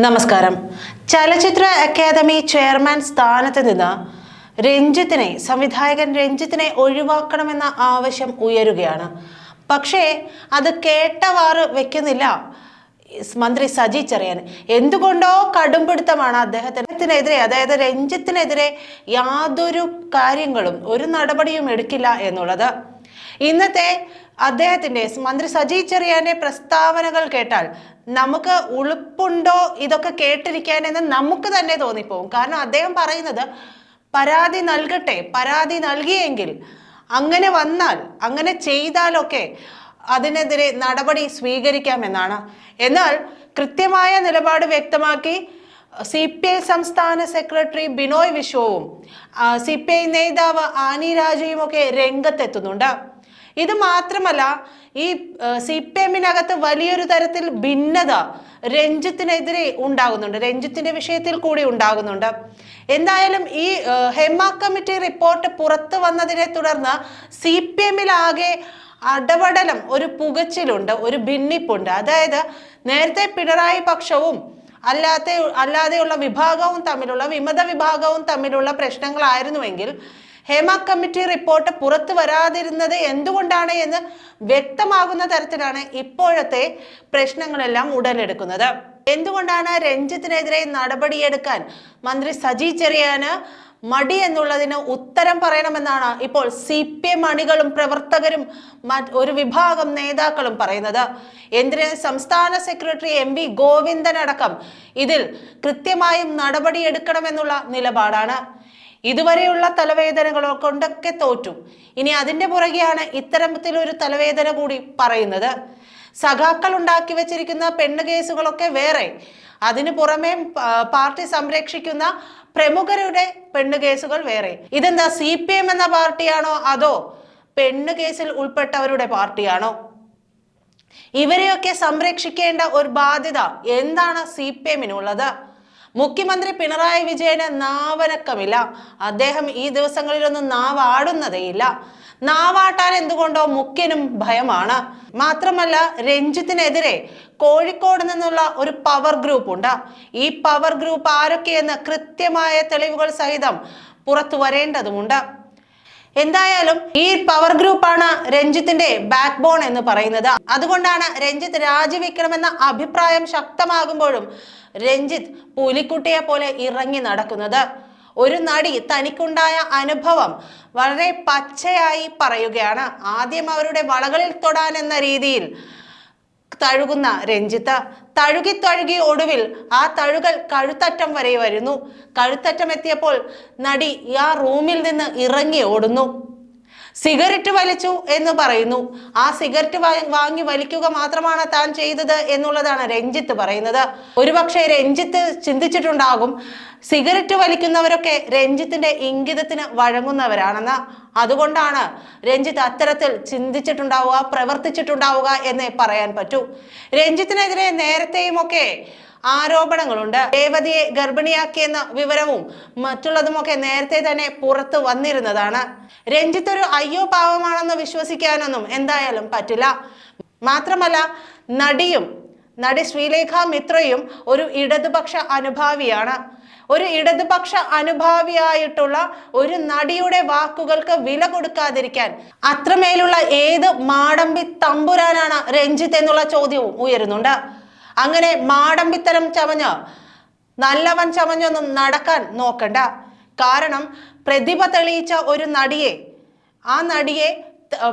നമസ്കാരം. ചലച്ചിത്ര academy chairman സ്ഥാനത്ത് നിന്ന് രഞ്ജിത്തിനെ സംവിധായകൻ രഞ്ജിത്തിനെ ഒഴിവാക്കണമെന്ന ആവശ്യം ഉയരുകയാണ്. പക്ഷേ അത് കേട്ടവാറ് വെക്കുന്നില്ല മന്ത്രി സജി ചെറിയാൻ. എന്തുകൊണ്ടോ കടുംപിടുത്തമാണ് അദ്ദേഹത്തിനെതിരെ അതായത് രഞ്ജിത്തിനെതിരെ യാതൊരു കാര്യങ്ങളും ഒരു നടപടിയും എടുക്കില്ല എന്നുള്ളത്. ഇന്നത്തെ അദ്ദേഹത്തിന്റെ മന്ത്രി സജി ചെറിയാന്റെ പ്രസ്താവനകൾ കേട്ടാൽ നമുക്ക് ഉളുപ്പുണ്ടോ ഇതൊക്കെ കേട്ടിരിക്കാനെന്ന് നമുക്ക് തന്നെ തോന്നിപ്പോവും കാരണം അദ്ദേഹം പറയുന്നത് പരാതി നൽകട്ടെ പരാതി നൽകിയെങ്കിൽ അങ്ങനെ വന്നാൽ അങ്ങനെ ചെയ്താലൊക്കെ അതിനെതിരെ നടപടി സ്വീകരിക്കാമെന്നാണ്. എന്നാൽ കൃത്യമായ നിലപാട് വ്യക്തമാക്കി സി പി ഐ സംസ്ഥാന സെക്രട്ടറി ബിനോയ് വിശ്വവും സി പി ഐ നേതാവ് ആനി രാജയും ഒക്കെ രംഗത്തെത്തുന്നുണ്ട്. ഇത് മാത്രമല്ല ഈ സി പി എമ്മിനകത്ത് വലിയൊരു തരത്തിൽ ഭിന്നത രഞ്ജിത്തിനെതിരെ ഉണ്ടാകുന്നുണ്ട്. രഞ്ജിത്തിന്റെ വിഷയത്തിൽ കൂടി ഉണ്ടാകുന്നുണ്ട്. എന്തായാലും ഈ ഹെമ കമ്മിറ്റി റിപ്പോർട്ട് പുറത്തു വന്നതിനെ തുടർന്ന് സി പി എമ്മിലാകെ അടപടലം ഒരു പുകച്ചിലുണ്ട് ഒരു ഭിന്നിപ്പുണ്ട്. അതായത് നേരത്തെ പിണറായി പക്ഷവും അല്ലാത്ത അല്ലാതെയുള്ള വിഭാഗവും തമ്മിലുള്ള വിമത വിഭാഗവും തമ്മിലുള്ള പ്രശ്നങ്ങളായിരുന്നുവെങ്കിൽ ഹേമ കമ്മിറ്റി റിപ്പോർട്ട് പുറത്തു വരാതിരുന്നത് എന്തുകൊണ്ടാണ് എന്ന് വ്യക്തമാകുന്ന തരത്തിലാണ് ഇപ്പോഴത്തെ പ്രശ്നങ്ങളെല്ലാം ഉടലെടുക്കുന്നത്. എന്തുകൊണ്ടാണ് രഞ്ജിത്തിനെതിരെ നടപടിയെടുക്കാൻ മന്ത്രി സജി ചെറിയാന് മടി എന്നുള്ളതിന് ഉത്തരം പറയണമെന്നാണ് ഇപ്പോൾ സി പി എം അണികളും പ്രവർത്തകരും ഒരു വിഭാഗം നേതാക്കളും പറയുന്നത്. എന്തിന് സംസ്ഥാന സെക്രട്ടറി എം വി ഗോവിന്ദൻ അടക്കം ഇതിൽ കൃത്യമായും നടപടിയെടുക്കണമെന്നുള്ള നിലപാടാണ്. ഇതുവരെയുള്ള തലവേദനകളോ കൊണ്ടൊക്കെ തോറ്റു. ഇനി അതിന്റെ പുറകെയാണ് ഇത്തരത്തിലൊരു തലവേദന കൂടി പറയുന്നത്. സഖാക്കൾ ഉണ്ടാക്കി വെച്ചിരിക്കുന്ന പെണ്ണ് കേസുകളൊക്കെ വേറെ. അതിനു പുറമേ പാർട്ടി സംരക്ഷിക്കുന്ന പ്രമുഖരുടെ പെണ്ണ് കേസുകൾ വേറെ. ഇതെന്താ സി പി എം എന്ന പാർട്ടിയാണോ അതോ പെണ്ണ് കേസിൽ ഉൾപ്പെട്ടവരുടെ പാർട്ടിയാണോ? ഇവരെയൊക്കെ സംരക്ഷിക്കേണ്ട ഒരു ബാധ്യത എന്താണ് സി പി എമ്മിനുള്ളത്? മുഖ്യമന്ത്രി പിണറായി വിജയന് നാവനക്കമില്ല. അദ്ദേഹം ഈ ദിവസങ്ങളിലൊന്നും നാവാടുന്നതേയില്ല. നാവാട്ടാൻ എന്തുകൊണ്ടോ മുഖ്യനും ഭയമാണ്. മാത്രമല്ല രഞ്ജിത്തിനെതിരെ കോഴിക്കോട് നിന്നുള്ള ഒരു പവർ ഗ്രൂപ്പ് ഉണ്ട്. ഈ പവർ ഗ്രൂപ്പ് ആരൊക്കെയെന്ന് കൃത്യമായ തെളിവുകൾ സഹിതം പുറത്തു വരേണ്ടതുമുണ്ട്. എന്തായാലും ഈ പവർ ഗ്രൂപ്പാണ് രഞ്ജിത്തിന്റെ ബാക്ക് ബോൺ എന്ന് പറയുന്നത്. അതുകൊണ്ടാണ് രഞ്ജിത്ത് രാജിവെക്കണമെന്ന അഭിപ്രായം ശക്തമാകുമ്പോഴും രഞ്ജിത്ത് പുലിക്കുട്ടിയെ പോലെ ഇറങ്ങി നടക്കുന്നത്. ഒരു നടി തനിക്കുണ്ടായ അനുഭവം വളരെ പച്ചയായി പറയുകയാണ്. ആദ്യം അവരുടെ വളകളിൽ തൊടാൻ എന്ന രീതിയിൽ തഴുകുന്ന രഞ്ജിത്ത്. തഴുകി തഴുകി ഒടുവിൽ ആ തഴുകൽ കഴുത്തറ്റം വരെ വരുന്നു. കഴുത്തറ്റം എത്തിയപ്പോൾ നടി ആ റൂമിൽ നിന്ന് ഇറങ്ങി ഓടുന്നു. സിഗരറ്റ് വലിച്ചു എന്ന് പറയുന്നു. ആ സിഗരറ്റ് വാങ്ങി വലിക്കുക മാത്രമാണ് താൻ ചെയ്തത് എന്നുള്ളതാണ് രഞ്ജിത്ത് പറയുന്നത്. ഒരുപക്ഷെ രഞ്ജിത്ത് ചിന്തിച്ചിട്ടുണ്ടാകും സിഗരറ്റ് വലിക്കുന്നവരൊക്കെ രഞ്ജിത്തിന്റെ ഇംഗിതത്തിന് വഴങ്ങുന്നവരാണെന്ന്. അതുകൊണ്ടാണ് രഞ്ജിത്ത് അത്തരത്തിൽ ചിന്തിച്ചിട്ടുണ്ടാവുക പ്രവർത്തിച്ചിട്ടുണ്ടാവുക എന്നേ പറയാൻ പറ്റൂ. രഞ്ജിത്തിനെതിരെ നേരത്തെയുമൊക്കെ ആരോപണങ്ങളുണ്ട്. രേവതിയെ ഗർഭിണിയാക്കിയെന്ന വിവരവും മറ്റുള്ളതുമൊക്കെ നേരത്തെ തന്നെ പുറത്തു വന്നിരുന്നതാണ്. രഞ്ജിത്ത് ഒരു അയ്യോ പാവമാണെന്ന് വിശ്വസിക്കാനൊന്നും എന്തായാലും പറ്റില്ല. മാത്രമല്ല നടിയും നടി ശ്രീലേഖ മിത്രയും ഒരു ഇടതുപക്ഷ അനുഭാവിയാണ്. ഒരു ഇടതുപക്ഷ അനുഭാവിയായിട്ടുള്ള ഒരു നടിയുടെ വാക്കുകൾക്ക് വില കൊടുക്കാതിരിക്കാൻ അത്രമേലുള്ള ഏത് മാടമ്പി തമ്പുരാനാണ് രഞ്ജിത്ത് എന്നുള്ള ചോദ്യവും ഉയരുന്നുണ്ട്. അങ്ങനെ മാടമ്പിത്തരം ചമഞ്ഞ് നല്ലവൻ ചവഞ്ഞൊന്നും നടക്കാൻ നോക്കണ്ട. കാരണം പ്രതിഭ തെളിയിച്ച ഒരു നടിയെ ആ നടിയെ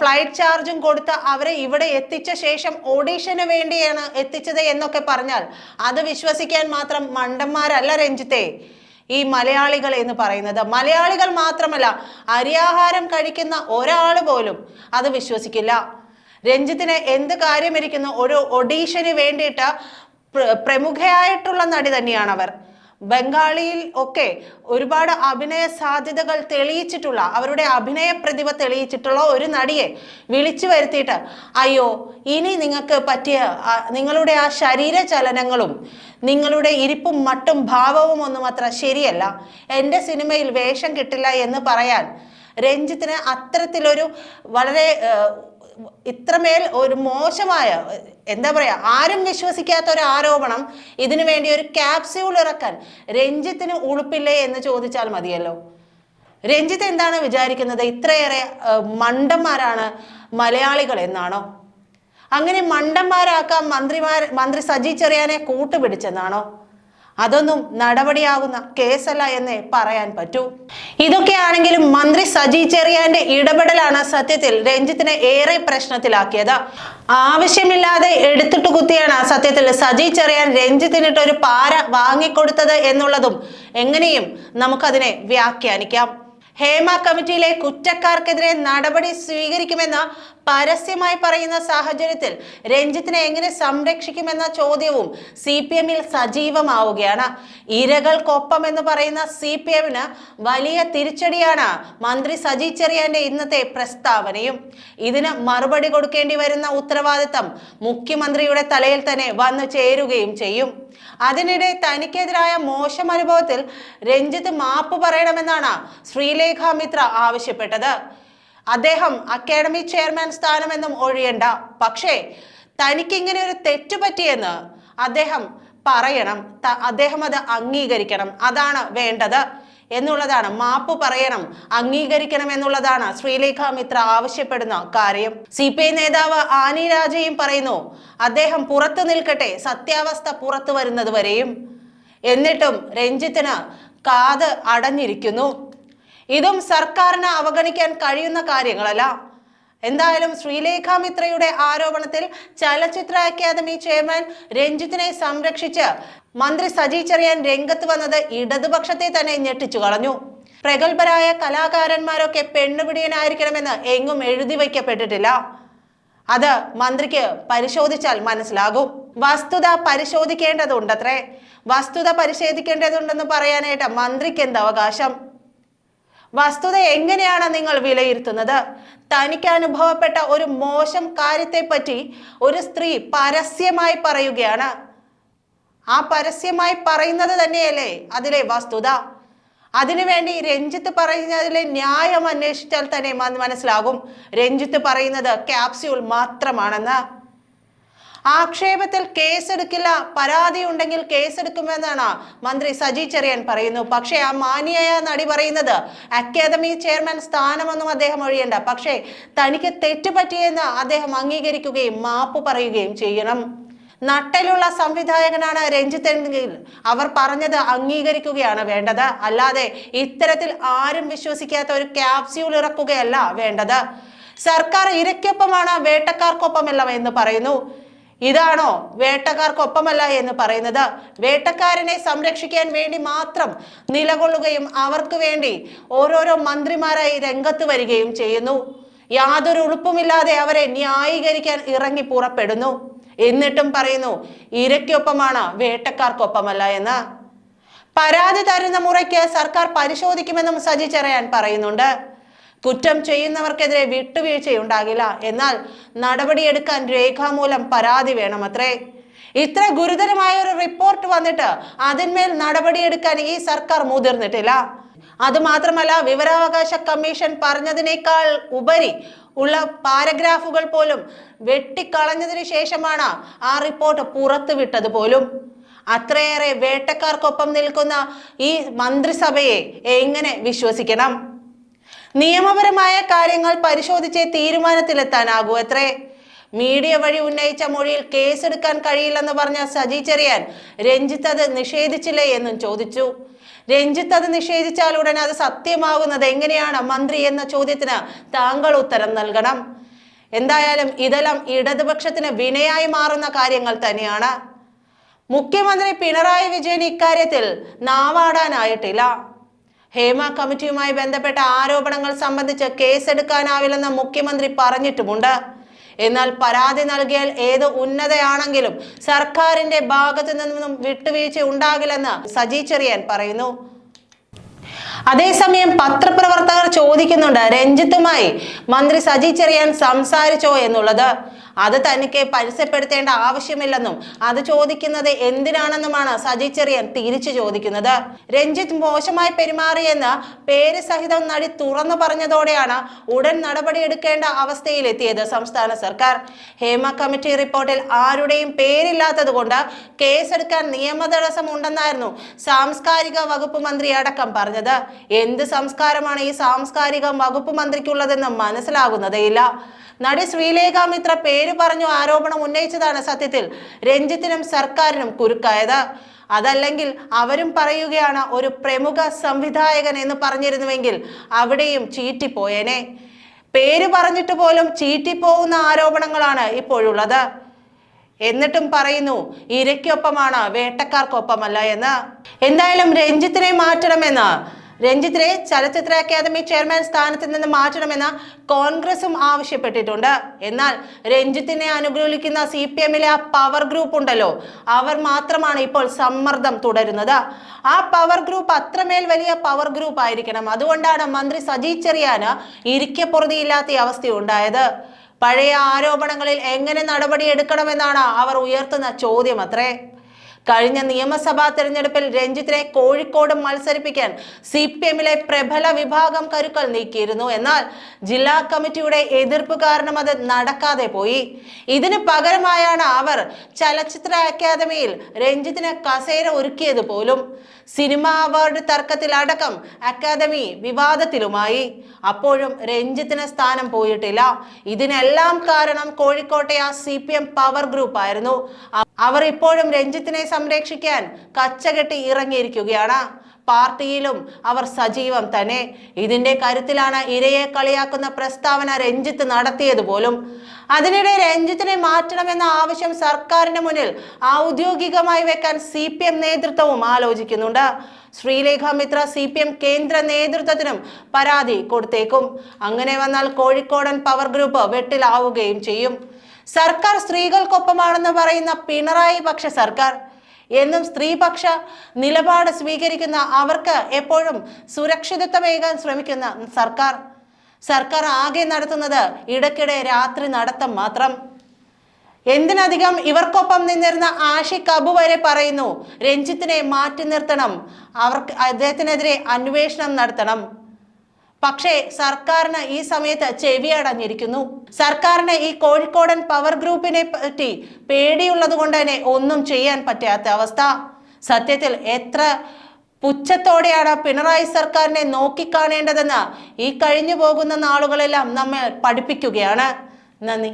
ഫ്ലൈറ്റ് ചാർജും കൊടുത്ത് അവരെ ഇവിടെ എത്തിച്ച ശേഷം ഓഡീഷന് വേണ്ടിയാണ് എത്തിച്ചത് എന്നൊക്കെ പറഞ്ഞാൽ അത് വിശ്വസിക്കാൻ മാത്രം മണ്ടന്മാരല്ല രഞ്ജിത്തെ ഈ മലയാളികൾ എന്ന് പറയുന്നത്. മലയാളികൾ മാത്രമല്ല അരിയാഹാരം കഴിക്കുന്ന ഒരാൾ പോലും അത് വിശ്വസിക്കില്ല. രഞ്ജിത്തിന് എന്ത് കാര്യമിരിക്കുന്നു? ഒരു ഒഡീഷന് വേണ്ടിയിട്ട് പ്രമുഖയായിട്ടുള്ള നടി തന്നെയാണ് അവർ ബംഗാളിയിൽ ഒക്കെ ഒരുപാട് അഭിനയ സാധ്യതകൾ തെളിയിച്ചിട്ടുള്ള അവരുടെ അഭിനയ പ്രതിഭ തെളിയിച്ചിട്ടുള്ള ഒരു നടിയെ വിളിച്ചു വരുത്തിയിട്ട് അയ്യോ ഇനി നിങ്ങൾക്ക് പറ്റിയ നിങ്ങളുടെ ആ ശരീര ചലനങ്ങളും നിങ്ങളുടെ ഇരിപ്പും മട്ടും ഭാവവും ഒന്നും അത്ര ശരിയല്ല. എന്റെ സിനിമയിൽ വേഷം കിട്ടില്ല എന്ന് പറയാൻ രഞ്ജിത്തിന് അത്തരത്തിലൊരു വളരെ ഇത്രമേൽ ഒരു മോശമായ എന്താ പറയുക ആരും വിശ്വസിക്കാത്ത ഒരു ആരോപണം ഇതിനു വേണ്ടി ഒരു ക്യാപ്സ്യൂൾ ഇറക്കാൻ രഞ്ജിത്തിന് ഉളുപ്പില്ലേ എന്ന് ചോദിച്ചാൽ മതിയല്ലോ. രഞ്ജിത്ത് എന്താണ് വിചാരിക്കുന്നത്? ഇത്രയേറെ മണ്ടന്മാരാണ് മലയാളികൾ എന്നാണോ? അങ്ങനെ മണ്ടന്മാരാക്കാൻ മന്ത്രിമാർ മന്ത്രി സജി ചെറിയാനെ കൂട്ടുപിടിച്ചെന്നാണോ? അതൊന്നും നടപടിയാകുന്ന കേസല്ല എന്നേ പറയാൻ പറ്റൂ. ഇതൊക്കെയാണെങ്കിലും മന്ത്രി സജി ചെറിയാന്റെ ഇടപെടലാണ് സത്യത്തിൽ രഞ്ജിത്തിനെ ഏറെ പ്രശ്നത്തിലാക്കിയത്. ആവശ്യമില്ലാതെ എടുത്തിട്ട് കുത്തിയാണ് സത്യത്തിൽ സജി ചെറിയാൻ രഞ്ജിത്തിനിട്ട് ഒരു പാര വാങ്ങിക്കൊടുത്തത് എന്നുള്ളതും എങ്ങനെയും നമുക്കതിനെ വ്യാഖ്യാനിക്കാം. ഹേമ കമ്മിറ്റിയിലെ കുറ്റക്കാർക്കെതിരെ നടപടി സ്വീകരിക്കുമെന്ന് പരസ്യമായി പറയുന്ന സാഹചര്യത്തിൽ രഞ്ജിത്തിനെ എങ്ങനെ സംരക്ഷിക്കുമെന്ന ചോദ്യവും സി പി എമ്മിൽ സജീവമാവുകയാണ്. ഇരകൾക്കൊപ്പം എന്ന് പറയുന്ന സി പി എമ്മിന് വലിയ തിരിച്ചടിയാണ് മന്ത്രി സജി ചെറിയാന്റെ ഇന്നത്തെ പ്രസ്താവനയും. ഇതിന് മറുപടി കൊടുക്കേണ്ടി വരുന്ന ഉത്തരവാദിത്തം മുഖ്യമന്ത്രിയുടെ തലയിൽ തന്നെ വന്നു ചേരുകയും ചെയ്യും. അതിനിടെ തനിക്കെതിരായ മോശം അനുഭവത്തിൽ രഞ്ജിത്ത് മാപ്പ് പറയണമെന്നാണ് ശ്രീലേഖ മിത്ര ആവശ്യപ്പെട്ടത്. അദ്ദേഹം അക്കാഡമി ചെയർമാൻ സ്ഥാനമെന്നും ഒഴിയണ്ട. പക്ഷേ തനിക്ക് ഇങ്ങനെ ഒരു തെറ്റ് പറ്റിയെന്ന് അദ്ദേഹം പറയണം. അദ്ദേഹം അത് അംഗീകരിക്കണം. അതാണ് വേണ്ടത് എന്നുള്ളതാണ്. മാപ്പ് പറയണം. അംഗീകരിക്കണം എന്നുള്ളതാണ് ശ്രീലേഖ മിത്ര ആവശ്യപ്പെടുന്ന കാര്യം. സി പി ഐ നേതാവ് ആനി രാജയും പറയുന്നു അദ്ദേഹം പുറത്തു നിൽക്കട്ടെ. സത്യാവസ്ഥ പുറത്തു വരുന്നത് വരെയും. എന്നിട്ടും രഞ്ജിത്തിന് കാത് അടഞ്ഞിരിക്കുന്നു. ഇതും സർക്കാരിന് അവഗണിക്കാൻ കഴിയുന്ന കാര്യങ്ങളല്ല. എന്തായാലും ശ്രീലേഖ മിത്രയുടെ ആരോപണത്തിൽ ചലച്ചിത്ര അക്കാദമി ചെയർമാൻ രഞ്ജിത്തിനെ സംരക്ഷിച്ച് മന്ത്രി സജി ചെറിയാൻ രംഗത്ത് വന്നത് ഇടതുപക്ഷത്തെ തന്നെ ഞെട്ടിച്ചു കളഞ്ഞു. പ്രഗത്ഭരായ കലാകാരന്മാരൊക്കെ പെണ്ണുപിടിയനായിരിക്കണമെന്ന് എങ്ങും എഴുതി വയ്ക്കപ്പെട്ടിട്ടില്ല. അത് മന്ത്രിക്ക് പരിശോധിച്ചാൽ മനസ്സിലാകും. വസ്തുത പരിശോധിക്കേണ്ടതുണ്ടത്രേ. വസ്തുത പരിശോധിക്കേണ്ടതുണ്ടെന്ന് പറയാനായിട്ട് മന്ത്രിക്ക് എന്ത് അവകാശം? വസ്തുത എങ്ങനെയാണ് നിങ്ങൾ വിലയിരുത്തുന്നത്? തനിക്ക് അനുഭവപ്പെട്ട ഒരു മോശം കാര്യത്തെപ്പറ്റി ഒരു സ്ത്രീ പരസ്യമായി പറയുകയാണ്. ആ പരസ്യമായി പറയുന്നത് തന്നെയല്ലേ അതിലെ വസ്തുത? അതിനുവേണ്ടി രഞ്ജിത്ത് പറയുന്നതിലെ ന്യായം അന്വേഷിച്ചാൽ തന്നെ മനസ്സിലാകും. രഞ്ജിത്ത് പറയുന്നത് ക്യാപ്സ്യൂൾ മാത്രമാണെന്ന്. ആക്ഷേപത്തിൽ കേസെടുക്കില്ല പരാതി ഉണ്ടെങ്കിൽ കേസെടുക്കുമെന്നാണ് മന്ത്രി സജി ചെറിയൻ പറയുന്നു. പക്ഷേ ആ മാന്യായ നടി പറയുന്നത് അക്കാദമി ചെയർമാൻ സ്ഥാനമൊന്നും അദ്ദേഹം ഒഴിയണ്ട പക്ഷേ തനിക്ക് തെറ്റുപറ്റിയെന്ന് അദ്ദേഹം അംഗീകരിക്കുകയും മാപ്പ് പറയുകയും ചെയ്യണം. നട്ടലുള്ള സംവിധായകനാണ് രഞ്ജിത്ത് അവർ പറഞ്ഞത് അംഗീകരിക്കുകയാണ് വേണ്ടത്. അല്ലാതെ ഇത്തരത്തിൽ ആരും വിശ്വസിക്കാത്ത ഒരു ക്യാപ്സ്യൂൾ ഇറക്കുകയല്ല വേണ്ടത്. സർക്കാർ ഇരയ്ക്കൊപ്പമാണ് വേട്ടക്കാർക്കൊപ്പമല്ല എന്ന് പറയുന്നു. ഇതാണോ വേട്ടക്കാർക്കൊപ്പമല്ല എന്ന് പറയുന്നത്? വേട്ടക്കാരനെ സംരക്ഷിക്കാൻ വേണ്ടി മാത്രം നിലകൊള്ളുകയും അവർക്ക് വേണ്ടി ഓരോരോ മന്ത്രിമാരായി രംഗത്ത് വരികയും ചെയ്യുന്നു. യാതൊരു ഉളുപ്പുമില്ലാതെ അവരെ ന്യായീകരിക്കാൻ ഇറങ്ങി പുറപ്പെടുന്നു. എന്നിട്ടും പറയുന്നു ഇരയ്ക്കൊപ്പമാണ് വേട്ടക്കാർക്കൊപ്പമല്ല എന്ന്. പരാതി തരുന്ന മുറയ്ക്ക് സർക്കാർ പരിശോധിക്കുമെന്നും സജി ചെറിയാൻ പറയുന്നുണ്ട്. കുറ്റം ചെയ്യുന്നവർക്കെതിരെ വിട്ടുവീഴ്ചയുണ്ടാകില്ല. എന്നാൽ നടപടിയെടുക്കാൻ രേഖാമൂലം പരാതി വേണമത്രേ. ഇത്ര ഗുരുതരമായ ഒരു റിപ്പോർട്ട് വന്നിട്ട് അതിന്മേൽ നടപടിയെടുക്കാൻ ഈ സർക്കാർ മുതിർന്നിട്ടില്ല. അതുമാത്രമല്ല വിവരാവകാശ കമ്മീഷൻ പറഞ്ഞതിനേക്കാൾ ഉപരി ഉള്ള പാരഗ്രാഫുകൾ പോലും വെട്ടിക്കളഞ്ഞതിന് ശേഷമാണ് ആ റിപ്പോർട്ട് പുറത്തുവിട്ടത് പോലും. അത്രയേറെ വേട്ടക്കാർക്കൊപ്പം നിൽക്കുന്ന ഈ മന്ത്രിസഭയെ എങ്ങനെ വിശ്വസിക്കണം? നിയമപരമായ കാര്യങ്ങൾ പരിശോധിച്ച് തീരുമാനത്തിലെത്താനാകൂ എത്രേ? മീഡിയ വഴി ഉന്നയിച്ച മൊഴിയിൽ കേസെടുക്കാൻ കഴിയില്ലെന്ന് പറഞ്ഞ സജി ചെറിയാൻ രഞ്ജിത്ത് അത് നിഷേധിച്ചില്ലേ എന്നും ചോദിച്ചു. രഞ്ജിത്ത് അത് നിഷേധിച്ചാൽ ഉടൻ അത് സത്യമാകുന്നത് എങ്ങനെയാണ് മന്ത്രി എന്ന ചോദ്യത്തിന് താങ്കൾ ഉത്തരം നൽകണം. എന്തായാലും ഇതെല്ലാം ഇടതുപക്ഷത്തിന് വിനയായി മാറുന്ന കാര്യങ്ങൾ തന്നെയാണ്. മുഖ്യമന്ത്രി പിണറായി വിജയൻ ഇക്കാര്യത്തിൽ നാവാടാനായിട്ടില്ല. ഹേമ കമ്മിറ്റിയുമായി ബന്ധപ്പെട്ട ആരോപണങ്ങൾ സംബന്ധിച്ച് കേസെടുക്കാനാവില്ലെന്ന് മുഖ്യമന്ത്രി പറഞ്ഞിട്ടുമുണ്ട്. എന്നാൽ പരാതി നൽകിയാൽ ഏത് ഉന്നതയാണെങ്കിലും സർക്കാരിന്റെ ഭാഗത്തു നിന്നും വിട്ടുവീഴ്ച ഉണ്ടാകില്ലെന്ന് സജി ചെറിയാൻ പറയുന്നു. അതേസമയം പത്രപ്രവർത്തകർ ചോദിക്കുന്നുണ്ട് രഞ്ജിത്തുമായി മന്ത്രി സജി ചെറിയാൻ സംസാരിച്ചോ എന്നുള്ളത്. അത് തനിക്ക് പരസ്യപ്പെടുത്തേണ്ട ആവശ്യമില്ലെന്നും അത് ചോദിക്കുന്നത് എന്തിനാണെന്നുമാണ് സജി ചെറിയൻ തിരിച്ചു ചോദിക്കുന്നത്. രഞ്ജിത്ത് മോശമായി പെരുമാറിയെന്ന് പേര് സഹിതം നടി തുറന്നു പറഞ്ഞതോടെയാണ് ഉടൻ നടപടിയെടുക്കേണ്ട അവസ്ഥയിലെത്തിയത് സംസ്ഥാന സർക്കാർ. ഹേമ കമ്മിറ്റി റിപ്പോർട്ടിൽ ആരുടെയും പേരില്ലാത്തത് കൊണ്ട് കേസെടുക്കാൻ നിയമതടസ്സം ഉണ്ടെന്നായിരുന്നു സാംസ്കാരിക വകുപ്പ് മന്ത്രി അടക്കം പറഞ്ഞത്. എന്ത് സംസ്കാരമാണ് ഈ സാംസ്കാരിക വകുപ്പ് മന്ത്രിക്കുള്ളതെന്ന് മനസ്സിലാകുന്നതേയില്ല. നടി ശ്രീലേഖ മിത്ര പേര് പറഞ്ഞു ആരോപണം ഉന്നയിച്ചതാണ് സത്യത്തിൽ. രഞ്ജിത്തിനും സർക്കാരിനും കുരുക്കായത്. അതല്ലെങ്കിൽ അവരും പറയുകയാണ് ഒരു പ്രമുഖ സംവിധായകൻ എന്ന് പറഞ്ഞിരുന്നുവെങ്കിൽ അവിടെയും ചീറ്റിപ്പോയേനെ. പേര് പറഞ്ഞിട്ട് പോലും ചീറ്റിപ്പോകുന്ന ആരോപണങ്ങളാണ് ഇപ്പോഴുള്ളത്. എന്നിട്ടും പറയുന്നു ഇരയ്ക്കൊപ്പമാണ് വേട്ടക്കാർക്കൊപ്പമല്ല എന്ന്. എന്തായാലും രഞ്ജിത്തിനെ മാറ്റണമെന്ന് രഞ്ജിത്തിനെ ചലച്ചിത്ര അക്കാദമി ചെയർമാൻ സ്ഥാനത്ത് നിന്ന് മാറ്റണമെന്ന് കോൺഗ്രസും ആവശ്യപ്പെട്ടിട്ടുണ്ട്. എന്നാൽ രഞ്ജിത്തിനെ അനുകൂലിക്കുന്ന സി പി എമ്മിലെ ആ പവർ ഗ്രൂപ്പ് ഉണ്ടല്ലോ അവർ മാത്രമാണ് ഇപ്പോൾ സമ്മർദ്ദം തുടരുന്നത്. ആ പവർ ഗ്രൂപ്പ് അത്രമേൽ വലിയ പവർ ഗ്രൂപ്പ് ആയിരിക്കണം. അതുകൊണ്ടാണ് മന്ത്രി സജി ചെറിയാന് ഇരിക്കപ്പുറതിയില്ലാത്ത അവസ്ഥയുണ്ടായത്. പഴയ ആരോപണങ്ങളിൽ എങ്ങനെ നടപടിയെടുക്കണമെന്നാണ് അവർ ഉയർത്തുന്ന ചോദ്യം അത്രേ. കഴിഞ്ഞ നിയമസഭാ തെരഞ്ഞെടുപ്പിൽ രഞ്ജിത്തിനെ കോഴിക്കോട് മത്സരിപ്പിക്കാൻ സി പി എമ്മിലെ പ്രബല വിഭാഗം കരുക്കൾ നീക്കിയിരുന്നു. എന്നാൽ ജില്ലാ കമ്മിറ്റിയുടെ എതിർപ്പ് കാരണം അത് നടക്കാതെ പോയി. ഇതിന് പകരമായാണ് അവർ ചലച്ചിത്ര അക്കാദമിയിൽ രഞ്ജിത്തിന് കസേര ഒരുക്കിയത് പോലും. സിനിമ അവാർഡ് തർക്കത്തിൽ അടക്കം അക്കാദമി വിവാദത്തിലുമായി. അപ്പോഴും രഞ്ജിത്തിന് സ്ഥാനം പോയിട്ടില്ല. ഇതിനെല്ലാം കാരണം കോഴിക്കോട്ടെ ആ C P M power group ആയിരുന്നു അവർ ഇപ്പോഴും രഞ്ജിത്തിനെ സംരക്ഷിക്കാൻ കച്ചകെട്ടി ഇറങ്ങിയിരിക്കുകയാണ്. പാർട്ടിയിലും അവർ സജീവം തന്നെ. ഇതിന്റെ കരുത്തിലാണ് ഇരയെ കളിയാക്കുന്ന പ്രസ്താവന രഞ്ജിത്ത് നടത്തിയത് പോലും. അതിനിടെ രഞ്ജിത്തിനെ മാറ്റണമെന്ന ആവശ്യം സർക്കാരിന് മുന്നിൽ ഔദ്യോഗികമായി വെക്കാൻ സി പി എം നേതൃത്വവും ആലോചിക്കുന്നുണ്ട്. Sreelekha Mitra C P M കേന്ദ്ര നേതൃത്വത്തിനും പരാതി കൊടുത്തേക്കും. അങ്ങനെ വന്നാൽ കോഴിക്കോടൻ പവർ ഗ്രൂപ്പ് വെട്ടിലാവുകയും ചെയ്യും. സർക്കാർ സ്ത്രീകൾക്കൊപ്പമാണെന്ന് പറയുന്ന പിണറായി പക്ഷ സർക്കാർ എന്നും സ്ത്രീപക്ഷ നിലപാട് സ്വീകരിക്കുന്ന അവർക്ക് എപ്പോഴും സുരക്ഷിതത്വമേകാൻ ശ്രമിക്കുന്ന സർക്കാർ. സർക്കാർ ആകെ നടത്തുന്നത് ഇടയ്ക്കിടെ രാത്രി നടത്തം മാത്രം. എന്തിനധികം ഇവർക്കൊപ്പം നിന്നിരുന്ന ആഷി കബു വരെ പറയുന്നു രഞ്ജിത്തിനെ മാറ്റി നിർത്തണം അവർക്ക് അദ്ദേഹത്തിനെതിരെ അന്വേഷണം നടത്തണം. പക്ഷേ സർക്കാരിന് ഈ സമയത്ത് ചെവി അടഞ്ഞിരിക്കുന്നു. സർക്കാരിന് ഈ കോഴിക്കോടൻ പവർ ഗ്രൂപ്പിനെ പറ്റി പേടിയുള്ളത് കൊണ്ട് തന്നെ ഒന്നും ചെയ്യാൻ പറ്റാത്ത അവസ്ഥ. സത്യത്തിൽ എത്ര പുച്ഛത്തോടെയാണ് പിണറായി സർക്കാരിനെ നോക്കിക്കാണേണ്ടതെന്ന് ഈ കഴിഞ്ഞു പോകുന്ന നാളുകളെല്ലാം നമ്മൾ പഠിപ്പിക്കുകയാണ്. നന്ദി.